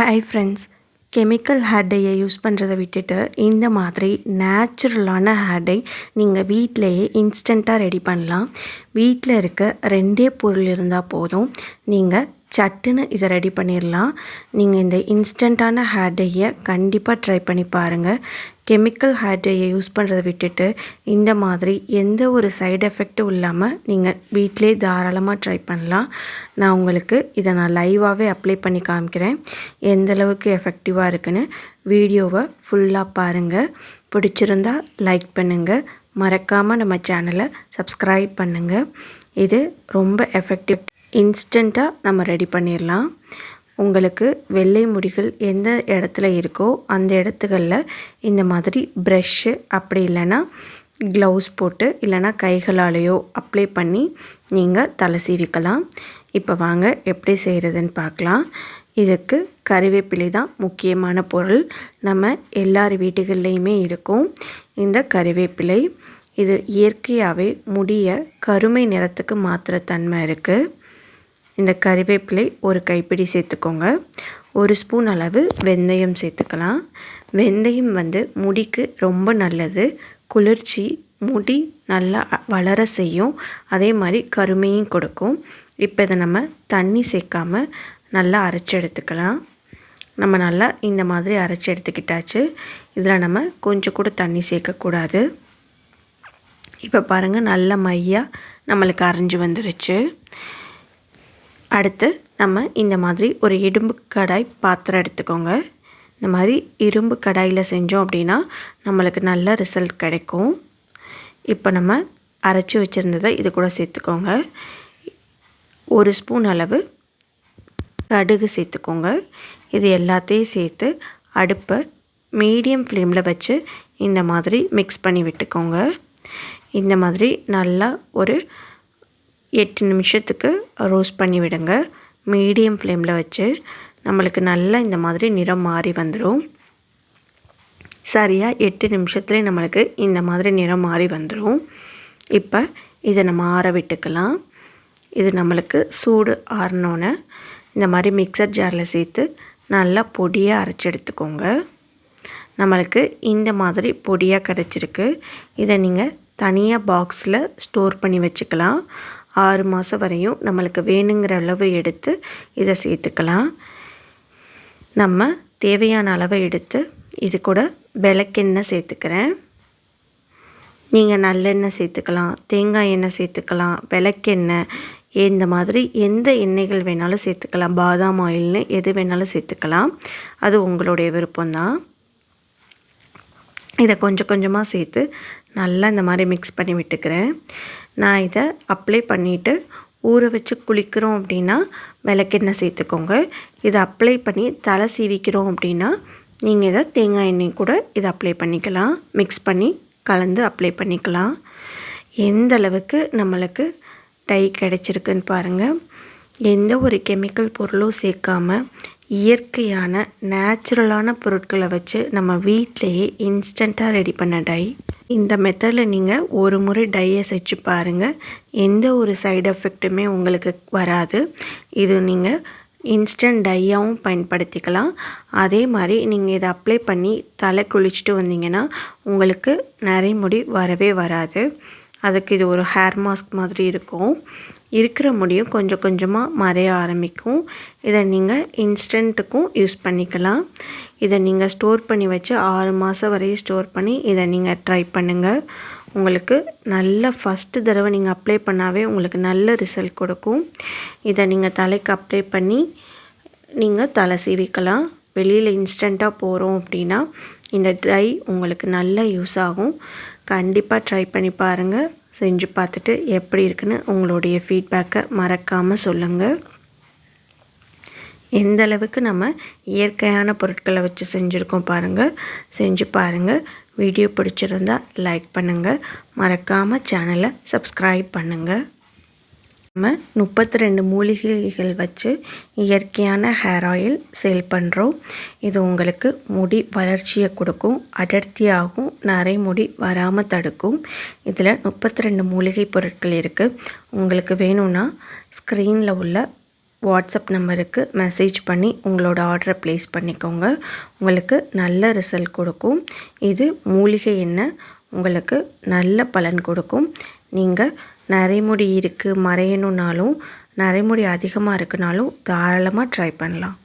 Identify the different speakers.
Speaker 1: Hi friends chemical hair டையை use பண்ணுறதை விட்டுட்டு இந்த மாதிரி நேச்சுரலான ஹேர் டை நீங்கள் வீட்டிலையே இன்ஸ்டண்ட்டாக ரெடி பண்ணலாம். வீட்டில் இருக்க ரெண்டே பொருள் இருந்தால் போதும். நீங்கள் சட்டுன்னு இதை ரெடி பண்ணிடலாம் நீங்கள் இந்த இன்ஸ்டண்ட்டான ஹேர் டையை கண்டிப்பாக ட்ரை பண்ணி பாருங்கள் கெமிக்கல் ஹேர் டையை யூஸ் பண்ணுறதை விட்டுட்டு இந்த மாதிரி எந்த ஒரு சைடு எஃபெக்ட்டும் இல்லாமல் நீங்கள் வீட்டிலே தாராளமாக ட்ரை பண்ணலாம். நான் உங்களுக்கு இதை நான் லைவாகவே அப்ளை பண்ணி காமிக்கிறேன். எந்த அளவுக்கு எஃபெக்டிவாக இருக்குன்னு வீடியோவை ஃபுல்லாக பாருங்கள் பிடிச்சிருந்தா லைக் பண்ணுங்கள் மறக்காமல் நம்ம சேனலை சப்ஸ்கிரைப் பண்ணுங்கள் இது ரொம்ப எஃபெக்டிவ் இன்ஸ்டண்ட்டாக நம்ம ரெடி பண்ணிடலாம் உங்களுக்கு வெள்ளை முடிகள் எந்த இடத்துல இருக்கோ அந்த இடத்துகளில் இந்த மாதிரி ப்ரெஷ்ஷு அப்படி இல்லைன்னா க்ளவுஸ் போட்டு இல்லைனா கைகளாலேயோ அப்ளை பண்ணி நீங்கள் தலை சீவிக்கலாம். இப்போ வாங்க எப்படி செய்கிறதுன்னு பார்க்கலாம். இதுக்கு கறிவேப்பிலை தான் முக்கியமான பொருள். நம்ம எல்லார் வீடுகள்லேயுமே இருக்கும் இந்த கறிவேப்பிலை இது இயற்கையாகவே முடிய கருமை நிறத்துக்கு மாற்றுற தன்மை இருக்குது இந்த கறிவேப்பிலை ஒரு கைப்பிடி சேர்த்துக்கோங்க. ஒரு ஸ்பூன் அளவு வெந்தயம் சேர்த்துக்கலாம். வெந்தயம் வந்து முடிக்கு ரொம்ப நல்லது. குளிர்ச்சி முடி நல்லா வளர செய்யும். அதே மாதிரி கருமையும் கொடுக்கும். இப்போ இதை நம்ம தண்ணி சேர்க்காம நல்லா அரைச்சி எடுத்துக்கலாம். நம்ம நல்லா இந்த மாதிரி அரைச்சி எடுத்துக்கிட்டாச்சு. இதில் நம்ம கொஞ்சம் கூட தண்ணி சேர்க்கக்கூடாது இப்போ பாருங்கள் நல்ல மையாக நம்மளுக்கு அரைஞ்சி வந்துருச்சு. அடுத்து நம்ம இந்த மாதிரி ஒரு இரும்பு கடாய் பாத்திரம் எடுத்துக்கோங்க. இந்த மாதிரி இரும்பு கடாயில் செஞ்சோம் அப்படின்னா நம்மளுக்கு நல்ல ரிசல்ட் கிடைக்கும். இப்போ நம்ம அரைச்சி வச்சுருந்ததை இது கூட சேர்த்துக்கோங்க. ஒரு ஸ்பூன் அளவு கடுகு சேர்த்துக்கோங்க. இது எல்லாத்தையும் சேர்த்து அடுப்பை மீடியம் ஃப்ளேமில் வச்சு இந்த மாதிரி மிக்ஸ் பண்ணி விட்டுக்கோங்க. இந்த மாதிரி நல்லா ஒரு எட்டு நிமிஷத்துக்கு ரோஸ்ட் பண்ணி விடுங்க. மீடியம் ஃப்ளேமில் வச்சு நம்மளுக்கு நல்லா இந்த மாதிரி நிறம் மாறி வந்துடும் சரியாக எட்டு நிமிஷத்துலேயே நம்மளுக்கு இந்த மாதிரி நிறம் மாறி வந்துடும் இப்போ இதை நம்ம ஆற விட்டுக்கலாம். இது நம்மளுக்கு சூடு ஆறினோன்னே இந்த மாதிரி மிக்சர் ஜாரில் சேர்த்து நல்லா பொடியாக அரைச்சி எடுத்துக்கோங்க. நம்மளுக்கு இந்த மாதிரி பொடியாக கிடச்சிருக்கு இதை நீங்கள் தனியாக பாக்ஸில் ஸ்டோர் பண்ணி வச்சுக்கலாம். ஆறு மாதம் வரையும் நம்மளுக்கு வேணுங்கிற அளவு எடுத்து இதை சேர்த்துக்கலாம். நம்ம தேவையான அளவை எடுத்து இது கூட விளக்கெண்ணெய் சேர்த்துக்கிறேன். நீங்கள் நல்லெண்ணெய் சேர்த்துக்கலாம் தேங்காய் எண்ணெய் சேர்த்துக்கலாம் விளக்கெண்ணெய் இந்த மாதிரி எந்த எண்ணெய்கள் வேணாலும் சேர்த்துக்கலாம். பாதாம் ஆயில்னு எது வேணாலும் சேர்த்துக்கலாம். அது உங்களுடைய விருப்பம்தான். இதை கொஞ்சம் கொஞ்சமாக சேர்த்து நல்லா இந்த மாதிரி மிக்ஸ் பண்ணி விட்டுக்கிறேன். நான் இதை அப்ளை பண்ணிவிட்டு ஊற வச்சு குளிக்கிறோம் அப்படின்னா விளக்கெண்ணெய் சேர்த்துக்கோங்க. இதை அப்ளை பண்ணி தலை சீவிக்கிறோம் அப்படின்னா நீங்கள் இதை தேங்காய் எண்ணெய் கூட இதை அப்ளை பண்ணிக்கலாம். மிக்ஸ் பண்ணி கலந்து அப்ளை பண்ணிக்கலாம். எந்த அளவுக்கு நம்மளுக்கு டை கிடச்சிருக்குன்னு பாருங்கள் எந்த ஒரு கெமிக்கல் பொருளும் சேர்க்காமல் இயற்கையான நேச்சுரலான பொருட்களை வச்சு நம்ம வீட்டிலையே இன்ஸ்டண்ட்டாக ரெடி பண்ண டை. இந்த மெத்தடில் நீங்கள் ஒரு முறை டையை செஞ்சு பாருங்கள் எந்த ஒரு சைடு எஃபெக்ட்டுமே உங்களுக்கு வராது. இது நீங்கள் இன்ஸ்டன்ட் டையாகவும் பயன்படுத்திக்கலாம். அதே மாதிரி நீங்கள் இதை அப்ளை பண்ணி தலை குளிச்சுட்டு வந்தீங்கன்னா உங்களுக்கு நிறைய முடி வரவே வராது. அதுக்கு இது ஒரு ஹேர் மாஸ்க் மாதிரி இருக்கும். இருக்கிற முடியும் கொஞ்சம் கொஞ்சமாக மறைய ஆரம்பிக்கும். இதை நீங்கள் இன்ஸ்டண்ட்டுக்கும் யூஸ் பண்ணிக்கலாம். இதை நீங்கள் ஸ்டோர் பண்ணி வச்சு ஆறு மாதம் வரையும் ஸ்டோர் பண்ணி இதை நீங்கள் ட்ரை பண்ணுங்கள் உங்களுக்கு நல்ல ஃபஸ்ட்டு தடவை நீங்கள் அப்ளை பண்ணாவே உங்களுக்கு நல்ல ரிசல்ட் கொடுக்கும். இதை நீங்கள் தலைக்கு அப்ளை பண்ணி நீங்கள் தலை சீவிக்கலாம். வெளியில் இன்ஸ்டண்ட்டாக போகிறோம் அப்படின்னா இந்த ட்ரை உங்களுக்கு நல்ல யூஸ் ஆகும். கண்டிப்பாக ட்ரை பண்ணி பாருங்கள் செஞ்சு பார்த்துட்டு எப்படி இருக்குன்னு உங்களுடைய ஃபீட்பேக்கை மறக்காமல் சொல்லுங்கள் எந்த அளவுக்கு நம்ம இயற்கையான பொருட்களை வச்சு செஞ்சுருக்கோம் பாருங்கள் செஞ்சு பாருங்கள் வீடியோ பிடிச்சிருந்தா லைக் பண்ணுங்கள் மறக்காமல் சேனலை சப்ஸ்கிரைப் பண்ணுங்கள் நம்ம முப்பத்தி ரெண்டு மூலிகைகள் வச்சு இயற்கையான ஹேர் ஆயில் சேல் பண்ணுறோம் இது உங்களுக்கு முடி வளர்ச்சியை கொடுக்கும் அடர்த்தியாகும் நரை முடி வராமல் தடுக்கும். இதில் முப்பத்தி ரெண்டு மூலிகை பொருட்கள் இருக்குது உங்களுக்கு வேணும்னா ஸ்க்ரீனில் உள்ள வாட்ஸ்அப் நம்பருக்கு மெசேஜ் பண்ணி உங்களோட ஆர்டரை ப்ளேஸ் பண்ணிக்கோங்க. உங்களுக்கு நல்ல ரிசல்ட் கொடுக்கும். இது மூலிகை எண்ணெய் உங்களுக்கு நல்ல பலன் கொடுக்கும். நீங்கள் நரைமுடி இருக்குது மறையணுன்னாலும் நரைமுடி அதிகமாக இருக்குனாலும் தாராளமாக ட்ரை பண்ணலாம்.